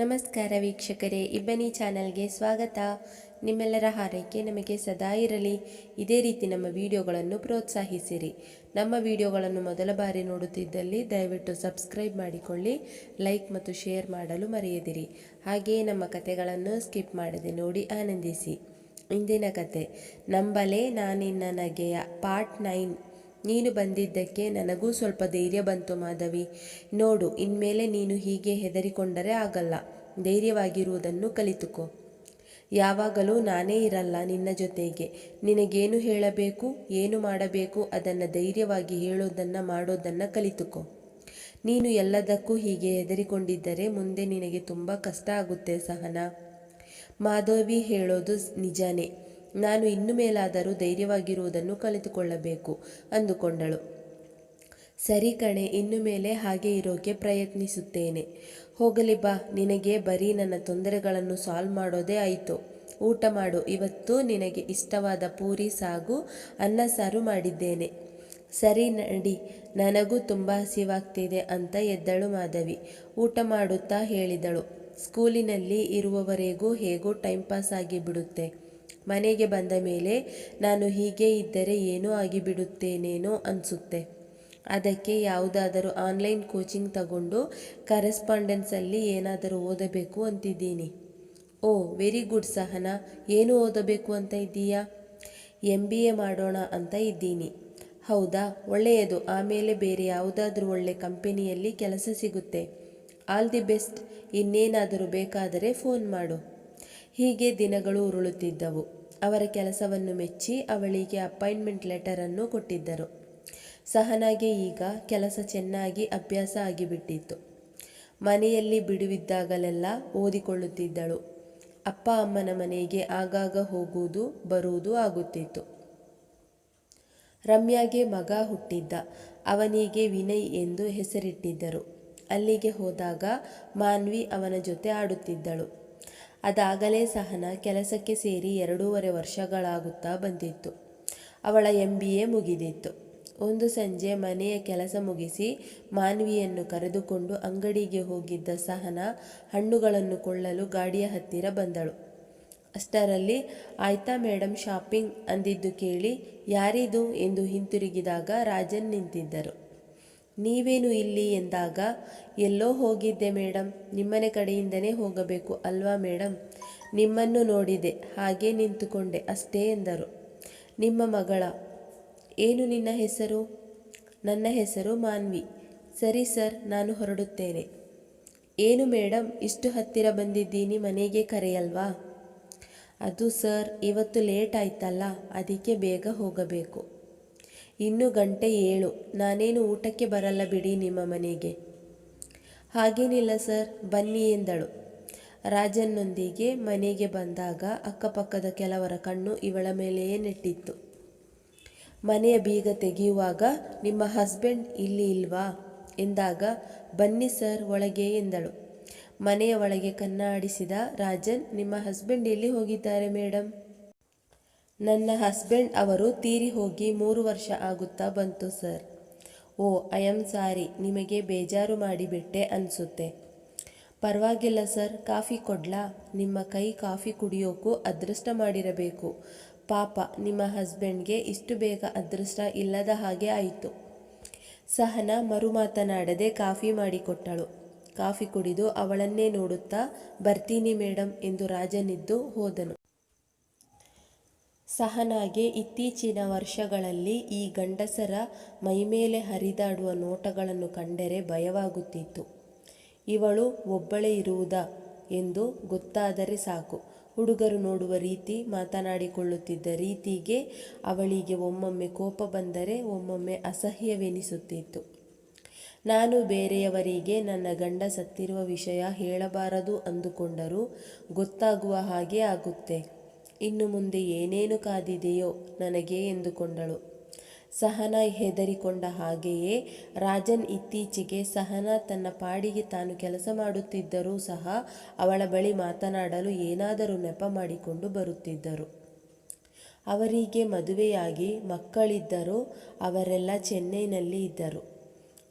ನಮಸ್ಕಾರ ವೀಕ್ಷಕರೇ, ಇಬ್ಬನಿ ಚಾನಲ್ಗೆ ಸ್ವಾಗತ. ನಿಮ್ಮೆಲ್ಲರ ಹಾರೈಕೆ ನಮಗೆ ಸದಾ ಇರಲಿ. ಇದೇ ರೀತಿ ನಮ್ಮ ವಿಡಿಯೋಗಳನ್ನು ಪ್ರೋತ್ಸಾಹಿಸಿರಿ. ನಮ್ಮ ವಿಡಿಯೋಗಳನ್ನು ಮೊದಲ ಬಾರಿ ನೋಡುತ್ತಿದ್ದಲ್ಲಿ ದಯವಿಟ್ಟು ಸಬ್ಸ್ಕ್ರೈಬ್ ಮಾಡಿಕೊಳ್ಳಿ, ಲೈಕ್ ಮತ್ತು ಶೇರ್ ಮಾಡಲು ಮರೆಯದಿರಿ. ಹಾಗೆಯೇ ನಮ್ಮ ಕತೆಗಳನ್ನು ಸ್ಕಿಪ್ ಮಾಡದೆ ನೋಡಿ ಆನಂದಿಸಿ. ಇಂದಿನ ಕತೆ ನಂಬಲೇ ನಾನಿನ್ನ ನಗೆಯ ಪಾರ್ಟ್ ನೈನ್. ನೀನು ಬಂದಿದ್ದಕ್ಕೆ ನನಗೂ ಸ್ವಲ್ಪ ಧೈರ್ಯ ಬಂತು ಮಾಧವಿ. ನೋಡು, ಇನ್ಮೇಲೆ ನೀನು ಹೀಗೆ ಹೆದರಿಕೊಂಡರೆ ಆಗಲ್ಲ. ಧೈರ್ಯವಾಗಿರುವುದನ್ನು ಕಲಿತುಕೋ. ಯಾವಾಗಲೂ ನಾನೇ ಇರಲ್ಲ ನಿನ್ನ ಜೊತೆಗೆ. ನಿನಗೇನು ಹೇಳಬೇಕು, ಏನು ಮಾಡಬೇಕು, ಅದನ್ನು ಧೈರ್ಯವಾಗಿ ಹೇಳೋದನ್ನು ಮಾಡೋದನ್ನು ಕಲಿತುಕೋ. ನೀನು ಎಲ್ಲದಕ್ಕೂ ಹೀಗೆ ಹೆದರಿಕೊಂಡಿದ್ದರೆ ಮುಂದೆ ನಿನಗೆ ತುಂಬ ಕಷ್ಟ ಆಗುತ್ತೆ ಸಹನಾ. ಮಾಧವಿ ಹೇಳೋದು ನಿಜಾನೇ. ನಾನು ಇನ್ನು ಮೇಲಾದರೂ ಧೈರ್ಯವಾಗಿರುವುದನ್ನು ಕಲಿತುಕೊಳ್ಳಬೇಕು ಅಂದುಕೊಂಡಳು. ಸರಿ ಕಣೆ, ಇನ್ನು ಮೇಲೆ ಹಾಗೆ ಇರೋಕೆ ಪ್ರಯತ್ನಿಸುತ್ತೇನೆ. ಹೋಗಲಿ ಬಾ, ನಿನಗೆ ಬರೀ ನನ್ನ ತೊಂದರೆಗಳನ್ನು ಸಾಲ್ವ್ ಮಾಡೋದೇ ಆಯಿತು. ಊಟ ಮಾಡು, ಇವತ್ತು ನಿನಗೆ ಇಷ್ಟವಾದ ಪೂರಿ, ಸಾಗು, ಅನ್ನ ಸಾರು ಮಾಡಿದ್ದೇನೆ. ಸರಿ ನಡಿ, ನನಗೂ ತುಂಬ ಹಸಿವಾಗ್ತಿದೆ ಅಂತ ಎದ್ದಳು ಮಾಧವಿ. ಊಟ ಮಾಡುತ್ತಾ ಹೇಳಿದಳು. ಸ್ಕೂಲಿನಲ್ಲಿ ಇರುವವರೆಗೂ ಹೇಗೂ ಟೈಮ್ ಪಾಸ್ ಆಗಿ ಬಿಡುತ್ತೆ. ಮನೆಗೆ ಬಂದ ಮೇಲೆ ನಾನು ಹೀಗೆ ಇದ್ದರೆ ಏನೋ ಆಗಿಬಿಡುತ್ತೇನೇನೋ ಅನಿಸುತ್ತೆ. ಅದಕ್ಕೆ ಯಾವುದಾದರೂ ಆನ್ಲೈನ್ ಕೋಚಿಂಗ್ ತಗೊಂಡು ಕರೆಸ್ಪಾಂಡೆನ್ಸಲ್ಲಿ ಏನಾದರೂ ಓದಬೇಕು ಅಂತಿದ್ದೀನಿ. ಓ, ವೆರಿ ಗುಡ್ ಸಹನಾ, ಏನು ಓದಬೇಕು ಅಂತ ಇದ್ದೀಯಾ? ಎಂ ಬಿ ಎ ಮಾಡೋಣ ಅಂತ ಇದ್ದೀನಿ. ಹೌದಾ, ಒಳ್ಳೆಯದು, ಆಮೇಲೆ ಬೇರೆ ಯಾವುದಾದ್ರೂ ಒಳ್ಳೆ ಕಂಪನಿಯಲ್ಲಿ ಕೆಲಸ ಸಿಗುತ್ತೆ. ಆಲ್ ದಿ ಬೆಸ್ಟ್, ಇನ್ನೇನಾದರೂ ಬೇಕಾದರೆ ಫೋನ್ ಮಾಡು. ಹೀಗೆ ದಿನಗಳು ಉರುಳುತ್ತಿದ್ದವು. ಅವರ ಕೆಲಸವನ್ನು ಮೆಚ್ಚಿ ಅವಳಿಗೆ ಅಪಾಯಿಂಟ್ಮೆಂಟ್ ಲೆಟರನ್ನು ಕೊಟ್ಟಿದ್ದರು. ಸಹನಾಗೆ ಈಗ ಕೆಲಸ ಚೆನ್ನಾಗಿ ಅಭ್ಯಾಸ ಆಗಿಬಿಟ್ಟಿತ್ತು. ಮನೆಯಲ್ಲಿ ಬಿಡುವಿದ್ದಾಗಲೆಲ್ಲ ಓದಿಕೊಳ್ಳುತ್ತಿದ್ದಳು. ಅಪ್ಪ ಅಮ್ಮನ ಮನೆಗೆ ಆಗಾಗ ಹೋಗುವುದು, ಬರುವುದು ಆಗುತ್ತಿತ್ತು. ರಮ್ಯಾಗೆ ಮಗ ಹುಟ್ಟಿದ್ದ. ಅವನಿಗೆ ವಿನಯ್ ಎಂದು ಹೆಸರಿಟ್ಟಿದ್ದರು. ಅಲ್ಲಿಗೆ ಹೋದಾಗ ಮಾನ್ವಿ ಅವನ ಜೊತೆ ಆಡುತ್ತಿದ್ದಳು. ಅದಾಗಲೇ ಸಹನ ಕೆಲಸಕ್ಕೆ ಸೇರಿ ಎರಡೂವರೆ ವರ್ಷಗಳಾಗುತ್ತಾ ಬಂದಿತ್ತು. ಅವಳ ಎಂ ಬಿ ಎ ಮುಗಿದಿತ್ತು. ಒಂದು ಸಂಜೆ ಮನೆಯ ಕೆಲಸ ಮುಗಿಸಿ ಮಾನ್ವಿಯನ್ನು ಕರೆದುಕೊಂಡು ಅಂಗಡಿಗೆ ಹೋಗಿದ್ದ ಸಹನ ಹಣ್ಣುಗಳನ್ನು ಕೊಳ್ಳಲು ಗಾಡಿಯ ಹತ್ತಿರ ಬಂದಳು. ಅಷ್ಟರಲ್ಲಿ, ಆಯ್ತಾ ಮೇಡಮ್ ಶಾಪಿಂಗ್? ಅಂದಿದ್ದು ಕೇಳಿ, ಯಾರಿದು? ಎಂದು ಹಿಂತಿರುಗಿದಾಗ ರಾಜನ್ ನಿಂತಿದ್ದರು. ನೀವೇನು ಇಲ್ಲಿ ಎಂದಾಗ, ಎಲ್ಲೋ ಹೋಗಿದ್ದೆ ಮೇಡಮ್ ನಿಮ್ಮನೆ ಕಡೆಯಿಂದನೇ ಹೋಗಬೇಕು ಅಲ್ವಾ ಮೇಡಮ್ ನಿಮ್ಮನ್ನು ನೋಡಿದೆ, ಹಾಗೆ ನಿಂತುಕೊಂಡೆ ಅಷ್ಟೇ ಎಂದರು. ನಿಮ್ಮ ಮಗಳ, ಏನು ನಿನ್ನ ಹೆಸರು? ನನ್ನ ಹೆಸರು ಮಾನ್ವಿ. ಸರಿ ಸರ್, ನಾನು ಹೊರಡುತ್ತೇನೆ. ಏನು ಮೇಡಮ್ ಇಷ್ಟು ಹತ್ತಿರ ಬಂದಿದ್ದೀನಿ, ಮನೆಗೆ ಕರೆಯಲ್ವಾ? ಅದು ಸರ್, ಇವತ್ತು ಲೇಟ್ ಆಯ್ತಲ್ಲ, ಅದಕ್ಕೆ ಬೇಗ ಹೋಗಬೇಕು. ಇನ್ನು ಗಂಟೆ ಏಳು. ನಾನೇನು ಊಟಕ್ಕೆ ಬರಲ್ಲ ಬಿಡಿ ನಿಮ್ಮ ಮನೆಗೆ. ಹಾಗೇನಿಲ್ಲ ಸರ್, ಬನ್ನಿ ಎಂದಳು. ರಾಜನ್ನೊಂದಿಗೆ ಮನೆಗೆ ಬಂದಾಗ ಅಕ್ಕಪಕ್ಕದ ಕೆಲವರ ಕಣ್ಣು ಇವಳ ಮೇಲೆಯೇ ನೆಟ್ಟಿತ್ತು. ಮನೆಯ ಬೀಗ ತೆಗೆಯುವಾಗ, ನಿಮ್ಮ ಹಸ್ಬೆಂಡ್ ಇಲ್ಲಿ ಇಲ್ವಾ? ಎಂದಾಗ, ಬನ್ನಿ ಸರ್, ಒಳಗೆ ಎಂದಳು. ಮನೆಯ ಒಳಗೆ ಕನ್ನಾಡಿಸಿದ ರಾಜನ್, ನಿಮ್ಮ ಹಸ್ಬೆಂಡ್ ಎಲ್ಲಿ ಹೋಗಿದ್ದಾರೆ ಮೇಡಮ್ ನನ್ನ ಹಸ್ಬೆಂಡ್ ಅವರು ತೀರಿ ಹೋಗಿ ಮೂರು ವರ್ಷ ಆಗುತ್ತಾ ಬಂತು, sir. Oh, I am sorry. ನಿಮಗೆ ಬೇಜಾರು ಮಾಡಿಬಿಟ್ಟೆ ಅನಿಸುತ್ತೆ. ಪರವಾಗಿಲ್ಲ, ಸರ್. ಕಾಫಿ ಕೊಡ್ಲಾ? ನಿಮ್ಮ ಕೈ ಕಾಫಿ ಕುಡಿಯೋಕ್ಕೂ ಅದೃಷ್ಟ ಮಾಡಿರಬೇಕು. ಪಾಪ, ನಿಮ್ಮ ಹಸ್ಬೆಂಡ್ಗೆ ಇಷ್ಟು ಬೇಗ ಅದೃಷ್ಟ ಇಲ್ಲದ ಹಾಗೆ ಆಯಿತು. ಸಹನ ಮರು ಮಾತನಾಡದೆ ಕಾಫಿ ಮಾಡಿಕೊಟ್ಟಳು. ಕಾಫಿ ಕುಡಿದು ಅವಳನ್ನೇ ನೋಡುತ್ತಾ, ಬರ್ತೀನಿ ಮೇಡಮ್ ಎಂದು ರಾಜನಿದ್ದು ಹೋದನು. ಸಹನಾಗೆ ಇತ್ತೀಚಿನ ವರ್ಷಗಳಲ್ಲಿ ಈ ಗಂಡಸರ ಮೈಮೇಲೆ ಹರಿದಾಡುವ ನೋಟಗಳನ್ನು ಕಂಡರೆ ಭಯವಾಗುತ್ತಿತ್ತು. ಇವಳು ಒಬ್ಬಳೇ ಇರುವುದಾ? ಎಂದು ಗೊತ್ತಾದರೆ ಸಾಕು. ಹುಡುಗರು ನೋಡುವ ರೀತಿ, ಮಾತನಾಡಿಕೊಳ್ಳುತ್ತಿದ್ದ ರೀತಿಗೆ ಅವಳಿಗೆ ಒಮ್ಮೊಮ್ಮೆ ಕೋಪ ಬಂದರೆ ಒಮ್ಮೊಮ್ಮೆ ಅಸಹ್ಯವೆನಿಸುತ್ತಿತ್ತು. ನಾನು ಬೇರೆಯವರಿಗೆ ನನ್ನ ಗಂಡ ಸತ್ತಿರುವ ವಿಷಯ ಹೇಳಬಾರದು ಅಂದುಕೊಂಡರೂ ಗೊತ್ತಾಗುವ ಹಾಗೆ ಆಗುತ್ತೆ. ಇನ್ನು ಮುಂದೆ ಏನೇನು ಕಾದಿದೆಯೋ ನನಗೆ ಎಂದುಕೊಂಡಳು. ಸಹನ ಹೆದರಿಕೊಂಡ ಹಾಗೆಯೇ ರಾಜನ್ ಇತ್ತೀಚೆಗೆ ಸಹನ ತನ್ನ ಪಾಡಿಗೆ ತಾನು ಕೆಲಸ ಮಾಡುತ್ತಿದ್ದರೂ ಸಹ ಅವಳ ಬಳಿ ಮಾತನಾಡಲು ಏನಾದರೂ ನೆಪ ಮಾಡಿಕೊಂಡು ಬರುತ್ತಿದ್ದರು. ಅವರಿಗೆ ಮದುವೆಯಾಗಿ ಮಕ್ಕಳಿದ್ದರು ಅವರೆಲ್ಲ ಚೆನ್ನೈನಲ್ಲಿ ಇದ್ದರು.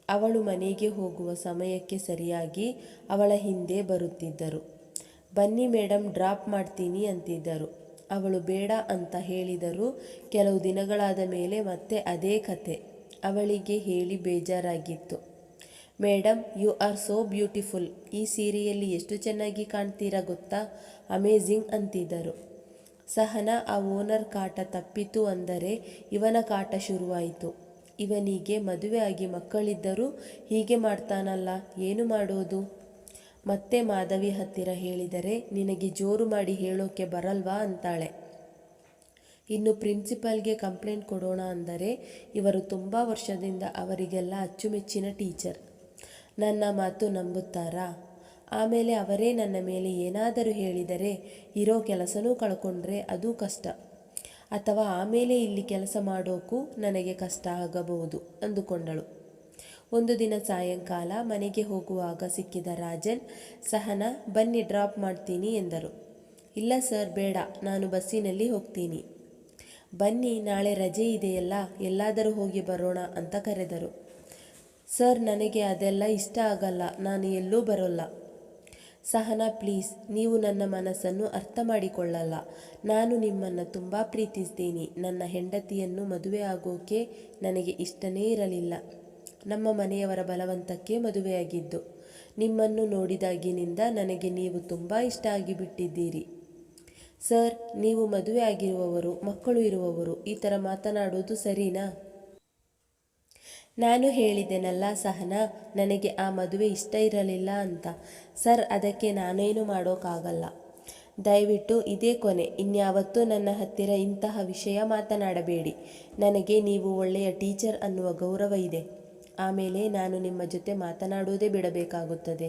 ಅವಳು ಮನೆಗೆ ಹೋಗುವ ಸಮಯಕ್ಕೆ ಸರಿಯಾಗಿ ಅವಳ ಹಿಂದೆ ಬರುತ್ತಿದ್ದರು. ಬನ್ನಿ ಮೇಡಮ್ ಡ್ರಾಪ್ ಮಾಡ್ತೀನಿ ಅಂತಿದ್ದರು. ಅವಳು ಬೇಡ ಅಂತ ಹೇಳಿದರು ಕೆಲವು ದಿನಗಳಾದ ಮೇಲೆ ಮತ್ತೆ ಅದೇ ಕತೆ. ಅವಳಿಗೆ ಹೇಳಿ ಬೇಜಾರಾಗಿತ್ತು. Madam you are so beautiful. ಈ ಸೀರೆಯಲ್ಲಿ ಎಷ್ಟು ಚೆನ್ನಾಗಿ ಕಾಣ್ತೀರಾ ಗೊತ್ತಾ? ಅಮೇಝಿಂಗ್ ಅಂತಿದ್ದರು. ಸಹನ, ಆ ಓನರ್ ಕಾಟ ತಪ್ಪಿತು ಅಂದರೆ ಇವನ ಕಾಟ ಶುರುವಾಯಿತು. ಇವನಿಗೆ ಮದುವೆ ಆಗಿ ಮಕ್ಕಳಿದ್ದರೂ ಹೀಗೆ ಮಾಡ್ತಾನಲ್ಲ, ಏನು ಮಾಡೋದು? ಮತ್ತೆ ಮಾಧವಿ ಹತ್ತಿರ ಹೇಳಿದರೆ, ನಿನಗೆ ಜೋರು ಮಾಡಿ ಹೇಳೋಕೆ ಬರಲ್ವಾ ಅಂತಾಳೆ. ಇನ್ನು ಪ್ರಿನ್ಸಿಪಾಲ್ಗೆ ಕಂಪ್ಲೇಂಟ್ ಕೊಡೋಣ ಅಂದರೆ, ಇವರು ತುಂಬ ವರ್ಷದಿಂದ ಅವರಿಗೆಲ್ಲ ಅಚ್ಚುಮೆಚ್ಚಿನ ಟೀಚರ್. ನನ್ನ ಮಾತು ನಂಬುತ್ತಾರಾ? ಆಮೇಲೆ ಅವರೇ ನನ್ನ ಮೇಲೆ ಏನಾದರೂ ಹೇಳಿದರೆ, ಇರೋ ಕೆಲಸನೂ ಕಳ್ಕೊಂಡ್ರೆ ಅದು ಕಷ್ಟ. ಅಥವಾ ಆಮೇಲೆ ಇಲ್ಲಿ ಕೆಲಸ ಮಾಡೋಕ್ಕೂ ನನಗೆ ಕಷ್ಟ ಆಗಬಹುದು, ಅಂದುಕೊಂಡಳು. ಒಂದು ದಿನ ಸಾಯಂಕಾಲ ಮನೆಗೆ ಹೋಗುವಾಗ ಸಿಕ್ಕಿದ ರಾಜನ್, ಸಹನ, ಬನ್ನಿ ಡ್ರಾಪ್ ಮಾಡ್ತೀನಿ ಎಂದರು. ಇಲ್ಲ ಸರ್, ಬೇಡ, ನಾನು ಬಸ್ಸಿನಲ್ಲಿ ಹೋಗ್ತೀನಿ. ಬನ್ನಿ, ನಾಳೆ ರಜೆ ಇದೆಯಲ್ಲ, ಎಲ್ಲಾದರೂ ಹೋಗಿ ಬರೋಣ ಅಂತ ಕರೆದರು. ಸರ್, ನನಗೆ ಅದೆಲ್ಲ ಇಷ್ಟ ಆಗಲ್ಲ, ನಾನು ಎಲ್ಲೂ ಬರೋಲ್ಲ. ಸಹನಾ, ಪ್ಲೀಸ್, ನೀವು ನನ್ನ ಮನಸ್ಸನ್ನು ಅರ್ಥ ಮಾಡಿಕೊಳ್ಳಲ್ಲ. ನಾನು ನಿಮ್ಮನ್ನು ತುಂಬ ಪ್ರೀತಿಸ್ತೀನಿ. ನನ್ನ ಹೆಂಡತಿಯನ್ನು ಮದುವೆ ಆಗೋಕೆ ನನಗೆ ಇಷ್ಟನೇ ಇರಲಿಲ್ಲ. ನಮ್ಮ ಮನೆಯವರ ಬಲವಂತಕ್ಕೆ ಮದುವೆಯಾಗಿದ್ದು, ನಿಮ್ಮನ್ನು ನೋಡಿದಾಗಿನಿಂದ ನನಗೆ ನೀವು ತುಂಬ ಇಷ್ಟ ಆಗಿಬಿಟ್ಟಿದ್ದೀರಿ. ಸರ್, ನೀವು ಮದುವೆ ಆಗಿರುವವರು ಮಕ್ಕಳು ಇರುವವರು, ಈ ಥರ ಮಾತನಾಡೋದು ಸರಿನಾ? ನಾನು ಹೇಳಿದೆನಲ್ಲ ಸಹನ, ನನಗೆ ಆ ಮದುವೆ ಇಷ್ಟ ಇರಲಿಲ್ಲ ಅಂತ. ಸರ್, ಅದಕ್ಕೆ ನಾನೇನು ಮಾಡೋಕ್ಕಾಗಲ್ಲ. ದಯವಿಟ್ಟು ಇದೇ ಕೊನೆ. ಇನ್ಯಾವತ್ತೂ ನನ್ನ ಹತ್ತಿರ ಇಂತಹ ವಿಷಯ ಮಾತನಾಡಬೇಡಿ. ನನಗೆ ನೀವು ಒಳ್ಳೆಯ ಟೀಚರ್ ಅನ್ನುವ ಗೌರವ ಇದೆ. ಆಮೇಲೆ ನಾನು ನಿಮ್ಮ ಜೊತೆ ಮಾತನಾಡುವುದೇ ಬಿಡಬೇಕಾಗುತ್ತದೆ.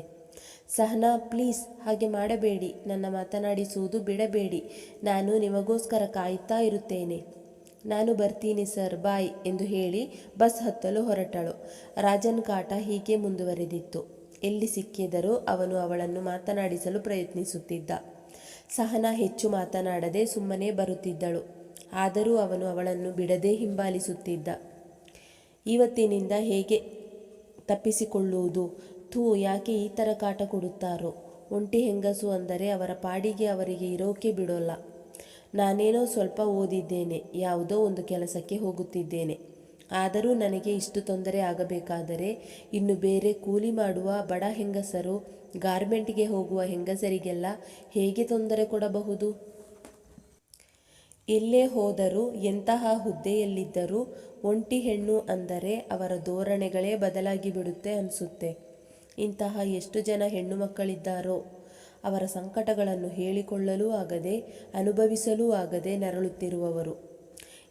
ಸಹನಾ, ಪ್ಲೀಸ್, ಹಾಗೆ ಮಾಡಬೇಡಿ. ನನ್ನ ಮಾತನಾಡಿಸುವುದು ಬಿಡಬೇಡಿ. ನಾನು ನಿಮಗೋಸ್ಕರ ಕಾಯುತ್ತಾ ಇರುತ್ತೇನೆ. ನಾನು ಬರ್ತೀನಿ, ಸರ್. ಬಾಯ್, ಎಂದು ಹೇಳಿ ಬಸ್ ಹತ್ತಲು ಹೊರಟಳು. ರಾಜನ್ ಕಾಟ ಹೀಗೆ ಮುಂದುವರೆದಿತ್ತು. ಎಲ್ಲಿ ಸಿಕ್ಕಿದರೂ ಅವನು ಅವಳನ್ನು ಮಾತನಾಡಿಸಲು ಪ್ರಯತ್ನಿಸುತ್ತಿದ್ದ. ಸಹನಾ ಹೆಚ್ಚು ಮಾತನಾಡದೆ ಸುಮ್ಮನೆ ಬರುತ್ತಿದ್ದಳು. ಆದರೂ ಅವನು ಅವಳನ್ನು ಬಿಡದೆ ಹಿಂಬಾಲಿಸುತ್ತಿದ್ದ. ಇವತ್ತಿನಿಂದ ಹೇಗೆ ತಪ್ಪಿಸಿಕೊಳ್ಳುವುದು? ಥೂ, ಯಾಕೆ ಈ ಥರ ಕಾಟ ಕೊಡುತ್ತಾರೋ? ಒಂಟಿ ಹೆಂಗಸು ಅಂದರೆ ಅವರ ಪಾಡಿಗೆ ಅವರಿಗೆ ಇರೋಕೆ ಬಿಡೋಲ್ಲ. ನಾನೇನೋ ಸ್ವಲ್ಪ ಓದಿದ್ದೇನೆ, ಯಾವುದೋ ಒಂದು ಕೆಲಸಕ್ಕೆ ಹೋಗುತ್ತಿದ್ದೇನೆ. ಆದರೂ ನನಗೆ ಇಷ್ಟು ತೊಂದರೆ ಆಗಬೇಕಾದರೆ ಇನ್ನು ಬೇರೆ ಕೂಲಿ ಮಾಡುವ ಬಡ ಹೆಂಗಸರು, ಗಾರ್ಮೆಂಟ್ಗೆ ಹೋಗುವ ಹೆಂಗಸರಿಗೆಲ್ಲ ಹೇಗೆ ತೊಂದರೆ ಕೊಡಬಹುದು? ಎಲ್ಲೇ ಹೋದರೂ ಎಂತಹ ಹುದ್ದೆಯಲ್ಲಿದ್ದರೂ ಒಂಟಿ ಹೆಣ್ಣು ಅಂದರೆ ಅವರ ಧೋರಣೆಗಳೇ ಬದಲಾಗಿ ಬಿಡುತ್ತೆ ಅನಿಸುತ್ತೆ. ಇಂತಹ ಎಷ್ಟು ಜನ ಹೆಣ್ಣು ಮಕ್ಕಳಿದ್ದಾರೋ ಅವರ ಸಂಕಟಗಳನ್ನು ಹೇಳಿಕೊಳ್ಳಲೂ ಆಗದೆ ಅನುಭವಿಸಲೂ ಆಗದೆ ನರಳುತ್ತಿರುವವರು.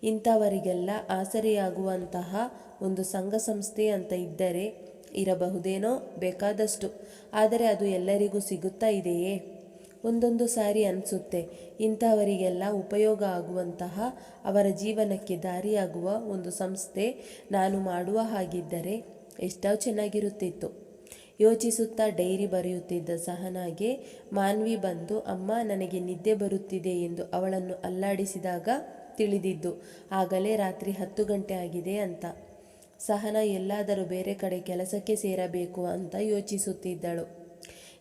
ಇಂಥವರಿಗೆಲ್ಲ ಆಸರೆಯಾಗುವಂತಹ ಒಂದು ಸಂಘ ಸಂಸ್ಥೆ ಅಂತ ಇದ್ದರೆ ಇರಬಹುದೇನೋ ಬೇಕಾದಷ್ಟು. ಆದರೆ ಅದು ಎಲ್ಲರಿಗೂ ಸಿಗುತ್ತಾ ಇದೆಯೇ? ಒಂದೊಂದು ಸಾರಿ ಅನಿಸುತ್ತೆ. ಇಂಥವರಿಗೆಲ್ಲ ಉಪಯೋಗ ಆಗುವಂತಹ ಅವರ ಜೀವನಕ್ಕೆ ದಾರಿಯಾಗುವ ಒಂದು ಸಂಸ್ಥೆ ನಾನು ಮಾಡುವ ಹಾಗಿದ್ದರೆ ಎಷ್ಟೋ ಚೆನ್ನಾಗಿರುತ್ತಿತ್ತು. ಯೋಚಿಸುತ್ತಾ ಡೈರಿ ಬರೆಯುತ್ತಿದ್ದ ಸಹನಾಗೆ ಮಾನ್ವಿ ಬಂದು, ಅಮ್ಮ, ನನಗೆ ನಿದ್ದೆ ಬರುತ್ತಿದೆ ಎಂದು ಅವಳನ್ನು ಅಲ್ಲಾಡಿಸಿದಾಗ ತಿಳಿದಿದ್ದು, ಆಗಲೇ ರಾತ್ರಿ ಹತ್ತು ಗಂಟೆ ಆಗಿದೆ ಅಂತ. ಸಹನ, ಎಲ್ಲಾದರೂ ಬೇರೆ ಕಡೆ ಕೆಲಸಕ್ಕೆ ಸೇರಬೇಕು ಅಂತ ಯೋಚಿಸುತ್ತಿದ್ದಳು.